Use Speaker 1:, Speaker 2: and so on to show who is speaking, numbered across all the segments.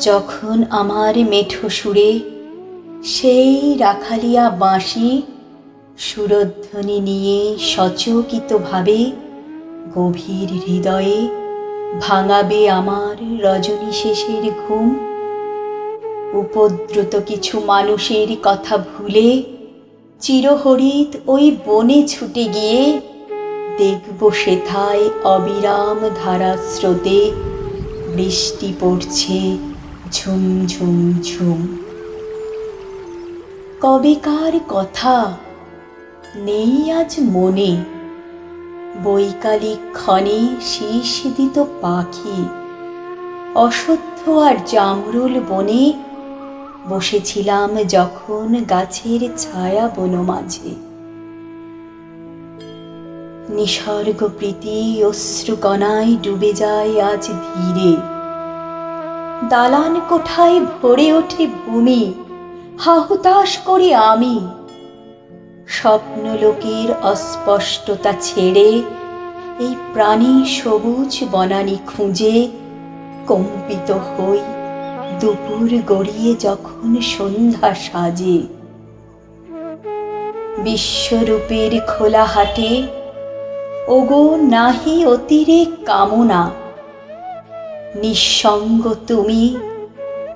Speaker 1: যখন আমার মেঠো সুরে সেই রাখালিয়া বাঁশি সুরধ্বনি নিয়ে সচকিতভাবে গভীর হৃদয়ে ভাঙাবে আমার রজনী শেষের ঘুম, উপদ্রুত কিছু মানুষের কথা ভুলে চিরহরিত ওই বনে ছুটে গিয়ে দেখব সেথায় অবিরাম ধারা স্রোতে বৃষ্টি পড়ছে ঝুম ঝুম ঝুম। কবেকার কথা নেই আজ মনে। বৈকালিক ক্ষণে শীষ দিত পাখি। অসত্য আর জামরুল বনে বসেছিলাম যখন গাছের ছায়া বন মাঝে। নিসর্গ প্রীতি অশ্রুকণায় ডুবে যায় আজ ধীরে। দালান কোঠায় ভরে ওঠে ভূমি, হাহুতাশ করি আমি। স্বপ্নলোকের অস্পষ্টতা ছেড়ে এই প্রাণী সবুজ বনানি খুঁজে, কম্পিত হই দুপুর গড়িয়ে যখন সন্ধ্যা সাজে। বিশ্বরূপের খোলা হাটে, ওগো নাহি অতিরেক কামনা। নিঃসঙ্গ তুমি।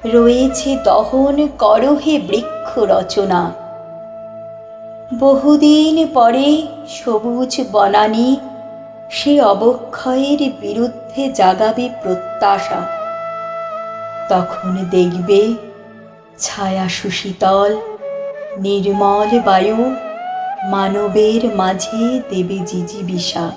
Speaker 1: রয়েছে দহন করহে বৃক্ষ রচনা। বহুদিন পরে সবুজ বনানী, সে অবক্ষয়ের বিরুদ্ধে জাগাবে প্রত্যাশা। তখন দেখবে ছায়া সুশীতল, নির্মল বায়ু মানবের মাঝে দেবে জিজিবিষা।